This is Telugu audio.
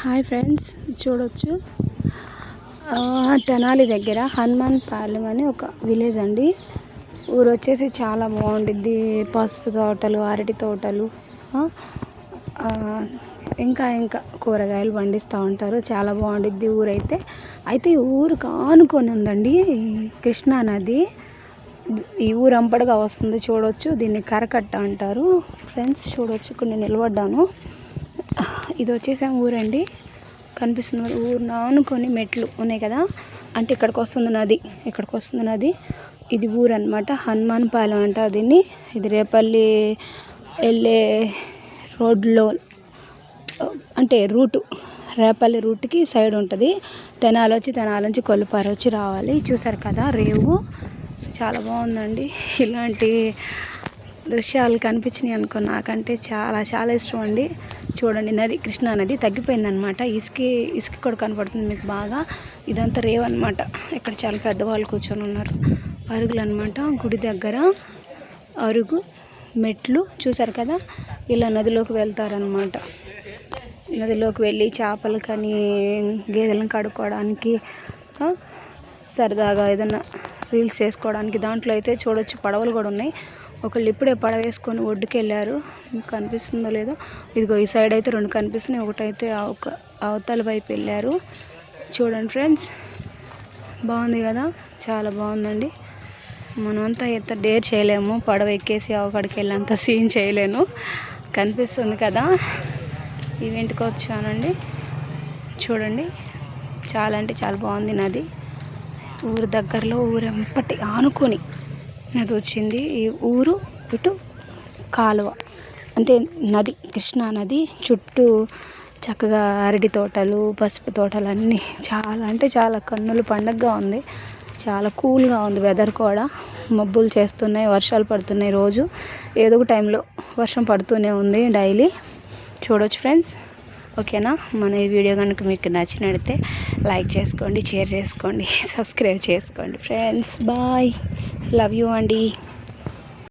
హాయ్ ఫ్రెండ్స్ చూడొచ్చు. తెనాలి దగ్గర హనుమాన్ పాలెం అని ఒక విలేజ్ అండి. ఊరు వచ్చేసి చాలా బాగుండిద్ది. పసుపు తోటలు అరటి తోటలు ఇంకా ఇంకా కూరగాయలు పండిస్తూ ఉంటారు. చాలా బాగుండిద్ది ఊరైతే. అయితే ఈ ఊరు కానుకొని ఉందండి కృష్ణా నది. ఈ ఊరు అంపడగా వస్తుంది చూడొచ్చు. దీన్ని కరకట్ట అంటారు. ఫ్రెండ్స్ చూడొచ్చు. ఇక్కడ నేను నిలబడ్డాను. ఇది వచ్చేసి ఊరండి. కనిపిస్తుంది ఊరు నానుకొని మెట్లు ఉన్నాయి కదా. అంటే ఇక్కడికి వస్తుంది నది ఇక్కడికి వస్తుంది నది. ఇది ఊరు అనమాట హనుమాన్ పాలెం అంట దీన్ని. ఇది రేపల్లి వెళ్ళే రోడ్లో అంటే రూటు రేపల్లి రూట్కి సైడ్ ఉంటుంది. తెనాలి వచ్చి తెనాలి నుంచి కొల్లిపార వచ్చి రావాలి. చూసారు కదా రేవు. చాలా బాగుందండి. ఇలాంటి దృశ్యాలు కనిపించినాయి అనుకో నాకంటే చాలా చాలా ఇష్టం అండి. చూడండి నది కృష్ణా నది తగ్గిపోయిందనమాట ఇసుక ఇసుక కూడా కనపడుతుంది మీకు బాగా. ఇదంతా రేవ్ అనమాట ఇక్కడ చాలా పెద్దవాళ్ళు కూర్చొని ఉన్నారు. అరుగులు అనమాట గుడి దగ్గర. అరుగు మెట్లు చూసారు కదా? ఇలా నదిలోకి వెళ్తారనమాట నదిలోకి వెళ్ళి చేపలు కానీ గేదెలను కడుక్కోవడానికి సరదాగా ఏదైనా రీల్స్ చేసుకోవడానికి దాంట్లో అయితే చూడొచ్చు. పడవలు కూడా ఉన్నాయి. ఒకళ్ళు ఇప్పుడే పడవ వేసుకొని ఒడ్డుకి వెళ్ళారు మీకు కనిపిస్తుందో లేదో? ఇదిగో ఈ సైడ్ అయితే రెండు కనిపిస్తున్నాయి. ఒకటైతే ఒక అవతల వైపు వెళ్ళారు. చూడండి ఫ్రెండ్స్ బాగుంది కదా? చాలా బాగుందండి. మనమంతా ఎంత డేర్ చేయలేము. పడవ ఎక్కేసి అక్కడికి వెళ్ళేంత సీన్ చేయలేను. కనిపిస్తుంది కదా? ఈవెంట్కి వచ్చానండి చూడండి. చాలా అంటే చాలా బాగుంది నది. ఊరు దగ్గరలో ఊరెంపటి ఆనుకొని నది వచ్చింది ఈ ఊరు ఇటు కాలువ. అంటే నది కృష్ణా నది చుట్టూ చక్కగా అరటి తోటలు పసుపు తోటలు అన్నీ చాలా అంటే చాలా కన్నులు పండగగా ఉంది. చాలా కూల్గా ఉంది వెదర్ కూడా. మబ్బులు చేస్తున్నాయి వర్షాలు పడుతున్నాయి రోజు. ఏదో ఒక టైంలో వర్షం పడుతూనే ఉంది డైలీ. చూడొచ్చు ఫ్రెండ్స్. ఓకేనా? మన ఈ వీడియో కనుక మీకు నచ్చినడితే లైక్ చేసుకోండి షేర్ చేసుకోండి సబ్స్క్రైబ్ చేసుకోండి ఫ్రెండ్స్. బాయ్. లవ్ యూ అండి.